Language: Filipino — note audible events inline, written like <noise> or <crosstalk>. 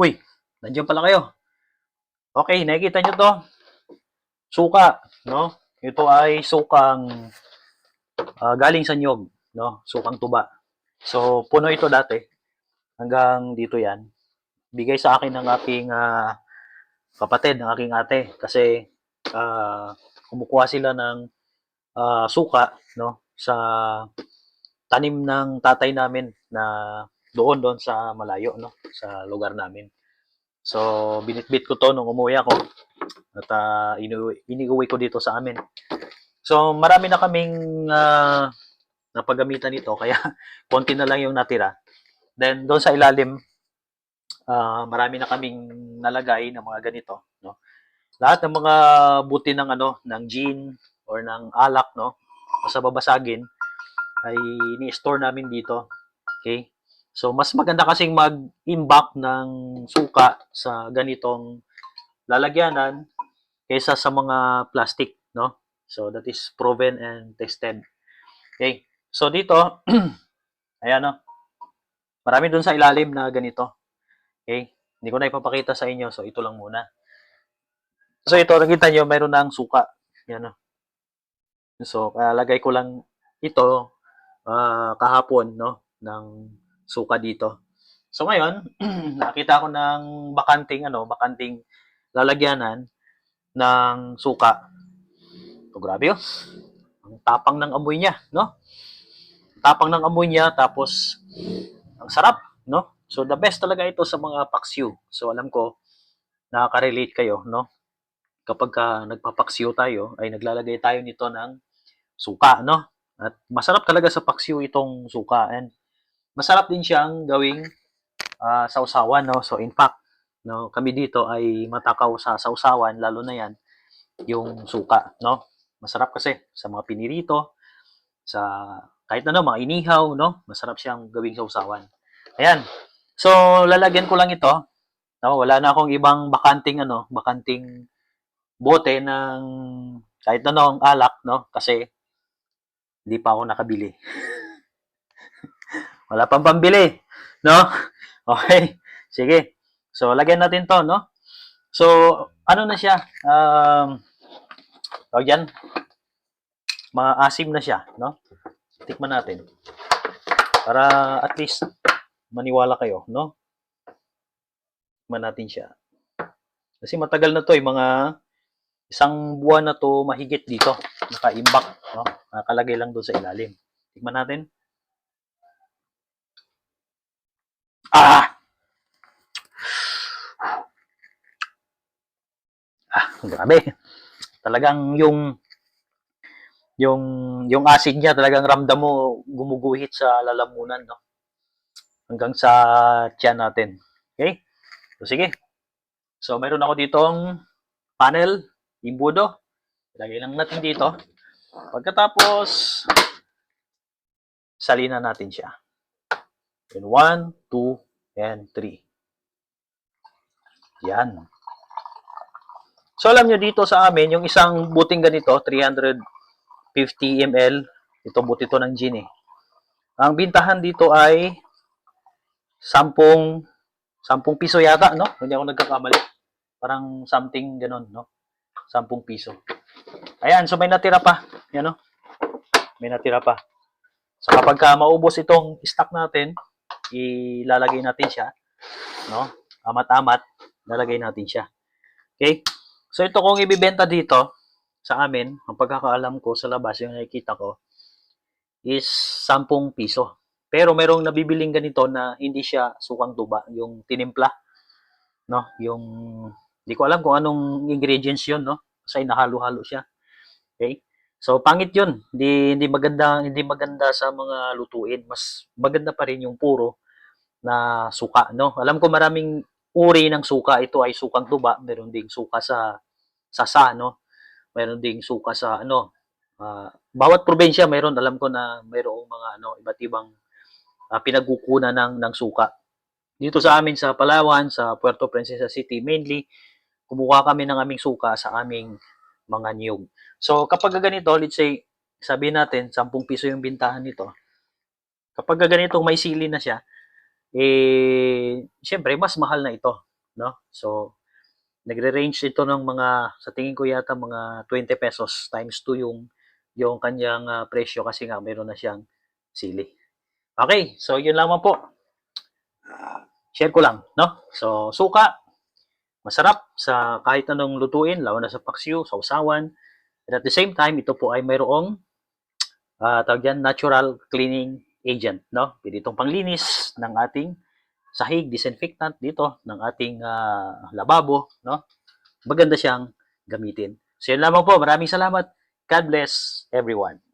Uy, nandiyan pala kayo. Okay, nakikita nyo to. Suka, no? Ito ay sukang ah, galing sa nyog, no? Sukang tuba. So, puno ito dati. Hanggang dito yan. Bigay sa akin ng aking ah, kapatid, ng aking ate. Kasi ah, kumukuha sila ng ah, suka, no? Sa tanim ng tatay namin na doon doon sa malayo, no? Sa lugar namin. So, binitbit ko to nung umuwi ako. At ah, inuwi, iniuwi ko dito sa amin. So, marami na kaming ah, napagamitan nito. Kaya, <laughs> konti na lang yung natira. Then, doon sa ilalim, ah, marami na kaming nalagay ng mga ganito. No? Lahat ng mga buti ng ano, ng gin or ng alak, no? Basta babasagin, ay ni-store namin dito. Okay? So, mas maganda kasing mag-imbak ng suka sa ganitong lalagyanan kaysa sa mga plastic, no? So, that is proven and tested. Okay. So, dito, <clears throat> ayan, no? Marami dun sa ilalim na ganito. Okay. Hindi ko na ipapakita sa inyo. So, ito lang muna. So, ito, nakita nyo, mayroon ng suka. Yan, no? So, kaya lagay ko lang ito ah, kahapon, no? Ng suka dito. So ngayon, <clears throat> nakita ko ng bakanting ano, bakanting lalagyanan ng suka. So, grabe 'oh. Ang tapang ng amoy niya, no? Ang Tapang ng amoy niya tapos ang sarap, no? So the best talaga ito sa mga paksiw. So alam ko nakaka-relate kayo, no? Kapag ka nagpapaksiw tayo ay naglalagay tayo nito ng suka, no? At masarap talaga sa paksiw itong suka and masarap din siyang gawing ah, sausawan, no? So, in fact, no, kami dito ay matakaw sa sausawan, lalo na yan, yung suka, no? Masarap kasi sa mga pinirito, sa kahit ano, mga inihaw, no? Masarap siyang gawing sausawan. Ayan. So, lalagyan ko lang ito. No, wala na akong ibang bakanting ano, bakanting bote ng kahit ano ang alak, no? Kasi hindi pa ako nakabili. <laughs> Wala pang pambili, no? Okay. Sige. So, lagyan natin to, no? So, ano na siya? Um, tawag yan? Maasim na siya, no? Tikman natin. Para at least maniwala kayo, no? Tikman natin siya. Kasi matagal na to, eh, mga isang buwan na to mahigit dito. Nakaimbak, no? Nakalagay lang doon sa ilalim. Tikman natin. Ah! Ah, grabe. Talagang yung yung yung acid niya talagang ramdam mo gumuguhit sa lalamunan, no? Hanggang sa tiyan natin. Okay? So, sige. So, meron ako ditong panel, imbudo. Ilagay lang natin dito. Pagkatapos, salina natin siya. And 1, 2, and 3. Yan. So alam nyo dito sa amin, yung isang buting ganito, 350 ml, ito buti to ng gin eh. Ang bintahan dito ay 10 10 piso yata, no? Hindi ako nagkakamali. Parang something ganun, no? 10 piso. Ayan, so may natira pa. Yan, no? May natira pa. So kapag ka maubos itong stock natin, ilalagay natin siya, no? Amat-amat, lalagay natin siya. Okay? So ito kung ibibenta dito sa amin, ang pagkakaalam ko sa labas, yung nakikita ko, is 10 piso. Pero merong nabibiling ganito na hindi siya sukang tuba, yung tinimpla, no? Yung hindi ko alam kung anong ingredients 'yon, no? Kasi nahalo-halo siya. Okay? So pangit 'yun. Hindi hindi maganda, hindi maganda sa mga lutuin. Mas maganda pa rin yung puro na suka, no? Alam ko maraming uri ng suka. Ito ay sukang tuba, meron ding suka sa sasa, no? Meron ding suka sa ano, ah, bawat probinsya meron alam ko na mayroong mga ano iba't ibang ah, pinagkukunan ng ng suka. Dito sa amin sa Palawan, sa Puerto Princesa City mainly, kumukuha kami ng aming suka sa aming mga niyog. So kapag ganito, let's say sabihin natin 10 piso yung bintahan nito. Kapag ganitong may sili na siya, eh, syempre, mas mahal na ito. no? So, nagre-range ito ng mga, sa tingin ko yata mga 20 pesos times 2 yung, yung kanyang ah, presyo kasi nga meron na siyang sili. Okay, so yun lamang po. Share ko lang, no? So, suka, masarap sa kahit anong lutuin, lalo na sa paksiw, sa usawan. And at the same time, ito po ay mayroong ah tawag dyan, natural cleaning agent, no? Pwede itong panglinis ng ating sahig, disinfectant dito, ng ating ah, lababo, no? Maganda siyang gamitin. So, yun lamang po. Maraming salamat. God bless everyone.